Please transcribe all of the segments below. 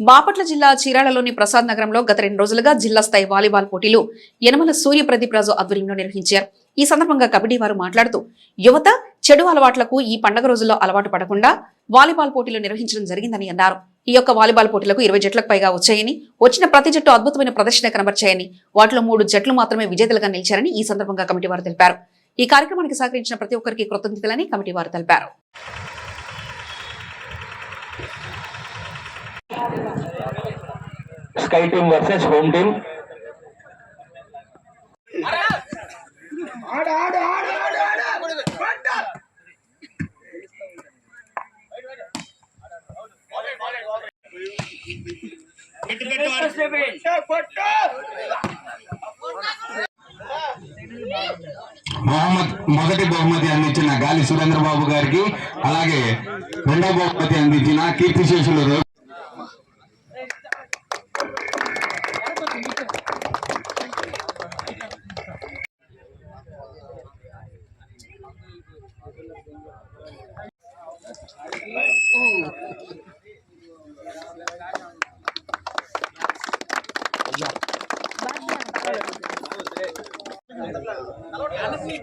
బాపట్ల జిల్లా చీరాలలోని ప్రసాద్ నగరంలో గత రెండు రోజులుగా జిల్లా స్థాయి వాలీబాల్ పోటీలు యనమల సూర్యప్రదీప్ రాజు ఆధ్వర్యంలో నిర్వహించారు. ఈ సందర్భంగా కబడ్డీ వారు మాట్లాడుతూ యువత చెడు అలవాట్లకు ఈ పండగ రోజుల్లో అలవాటు పడకుండా వాలీబాల్ పోటీలు నిర్వహించడం జరిగిందని అన్నారు. ఈ యొక్క వాలీబాల్ పోటీలకు ఇరవై జట్లకు పైగా వచ్చాయని వచ్చిన ప్రతి జట్టు అద్భుతమైన ప్రదర్శన కనబర్చాయని వాటిలో మూడు జట్లు మాత్రమే విజేతలుగా నిలిచారని ఈ సందర్భంగా కమిటీ వారు తెలిపారు. ఈ కార్యక్రమానికి సహకరించిన ప్రతి ఒక్కరికి కృతజ్ఞతలని కమిటీ వారు తెలిపారు. Sky team versus home team. మొదటి బహుమతి అందించిన గాలి సురేంద్ర బాబు గారికి అలాగే రెండవ బహుమతి అందించిన కీర్తిశేషులు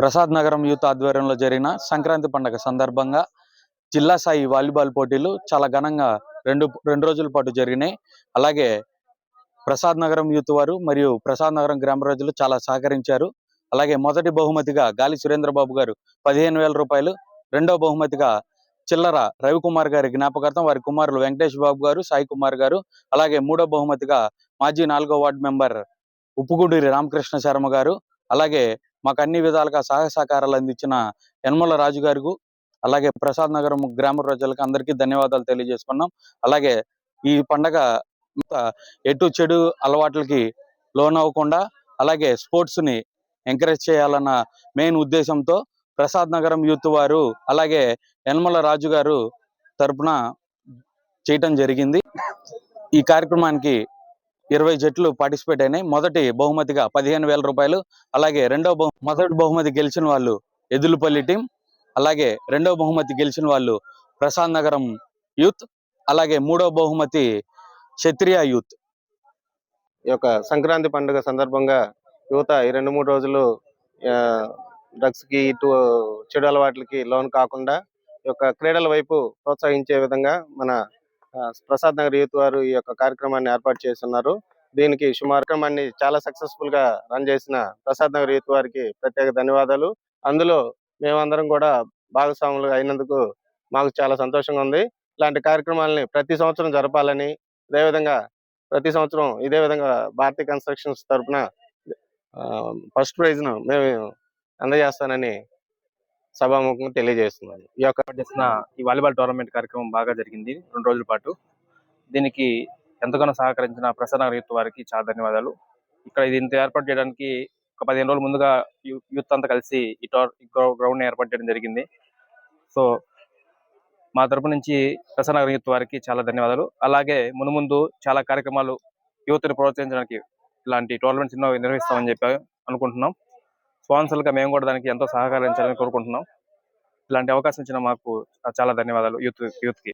ప్రసాద్ నగరం యూత్ ఆధ్వర్యంలో జరిగిన సంక్రాంతి పండుగ సందర్భంగా జిల్లా స్థాయి వాలీబాల్ పోటీలు చాలా ఘనంగా రెండు రెండు రోజుల పాటు జరిగినాయి. అలాగే ప్రసాద్ నగరం యూత్ వారు మరియు ప్రసాద్ నగరం గ్రామ ప్రజలు చాలా సహకరించారు. అలాగే మొదటి బహుమతిగా గాలి సురేంద్ర బాబు గారు పదిహేను వేల రూపాయలు రెండవ బహుమతిగా చిల్లర రవికుమార్ గారి జ్ఞాపకార్థం వారి కుమారులు వెంకటేష్ బాబు గారు సాయి కుమార్ గారు అలాగే మూడో బహుమతిగా మాజీ నాలుగో వార్డు మెంబర్ ఉప్పుగూడూరి రామకృష్ణ శర్మ గారు అలాగే మాకు అన్ని విధాలుగా సహాయ సహకారాలు అందించిన యనమల రాజు గారికి అలాగే ప్రసాద్ నగరం గ్రామ ప్రజలకు అందరికీ ధన్యవాదాలు తెలియజేసుకున్నాం. అలాగే ఈ పండగ ఎటు చెడు అలవాట్లకి లోనవ్వకుండా అలాగే స్పోర్ట్స్ని ఎంకరేజ్ చేయాలన్న మెయిన్ ఉద్దేశంతో ప్రసాద్ నగరం యూత్ వారు అలాగే యనమల రాజు గారు తరపున చేయటం జరిగింది. ఈ కార్యక్రమానికి ఇరవై జట్లు పార్టిసిపేట్ అయినాయి. మొదటి బహుమతిగా పదిహేను వేల రూపాయలు అలాగే రెండవ బహు మొదటి బహుమతి గెలిచిన వాళ్ళు ఎదులుపల్లి టీం అలాగే రెండవ బహుమతి గెలిచిన వాళ్ళు ప్రసాద్ నగరం యూత్ అలాగే మూడవ బహుమతి క్షత్రియ యూత్. ఈ యొక్క సంక్రాంతి పండుగ సందర్భంగా యువత ఈ రెండు మూడు రోజులు డ్రగ్స్కి ఇటు చెడు అలవాట్లకి లోన్ కాకుండా ఈ యొక్క క్రీడల వైపు ప్రోత్సహించే విధంగా మన ప్రసాద్ నగర్ యూత్ వారు ఈ యొక్క కార్యక్రమాన్ని ఏర్పాటు చేస్తున్నారు. దీనికి సుమారు చాలా సక్సెస్ఫుల్గా రన్ చేసిన ప్రసాద్ నగర్ యూత్ వారికి ప్రత్యేక ధన్యవాదాలు. అందులో మేమందరం కూడా భాగస్వాములు అయినందుకు మాకు చాలా సంతోషంగా ఉంది. ఇలాంటి కార్యక్రమాలని ప్రతి సంవత్సరం జరపాలని అదేవిధంగా ప్రతి సంవత్సరం ఇదే విధంగా భారతీయ కన్స్ట్రక్షన్స్ తరఫున ఫస్ట్ ప్రైజ్ను మేము అందజేస్తానని సభాముఖంగా తెలియజేస్తున్నాను. ఈ యొక్క చేసిన ఈ వాలీబాల్ టోర్నమెంట్ కార్యక్రమం బాగా జరిగింది. రెండు రోజుల పాటు దీనికి ఎంతగానో సహకరించిన ప్రసన్న యూత్ వారికి చాలా ధన్యవాదాలు. ఇక్కడ ఇది ఇంత ఏర్పాటు చేయడానికి ఒక పదిహేను రోజుల ముందుగా యూత్ అంతా కలిసి ఈ టోర్ గ్రౌండ్ ఏర్పాటు చేయడం జరిగింది. సో మా తరపు నుంచి ప్రసన్న యూత్ వారికి చాలా ధన్యవాదాలు. అలాగే మునుముందు చాలా కార్యక్రమాలు యువతను ప్రోత్సహించడానికి ఇలాంటి టోర్నమెంట్స్ ఎన్నో నిర్వహిస్తామని చెప్పి అనుకుంటున్నాం. స్పాన్సర్లుగా మేము కూడా దానికి ఎంతో సహకరించాలని కోరుకుంటున్నాం. ఇలాంటి అవకాశం ఇచ్చిన మాకు చాలా ధన్యవాదాలు. యూత్ యూత్కి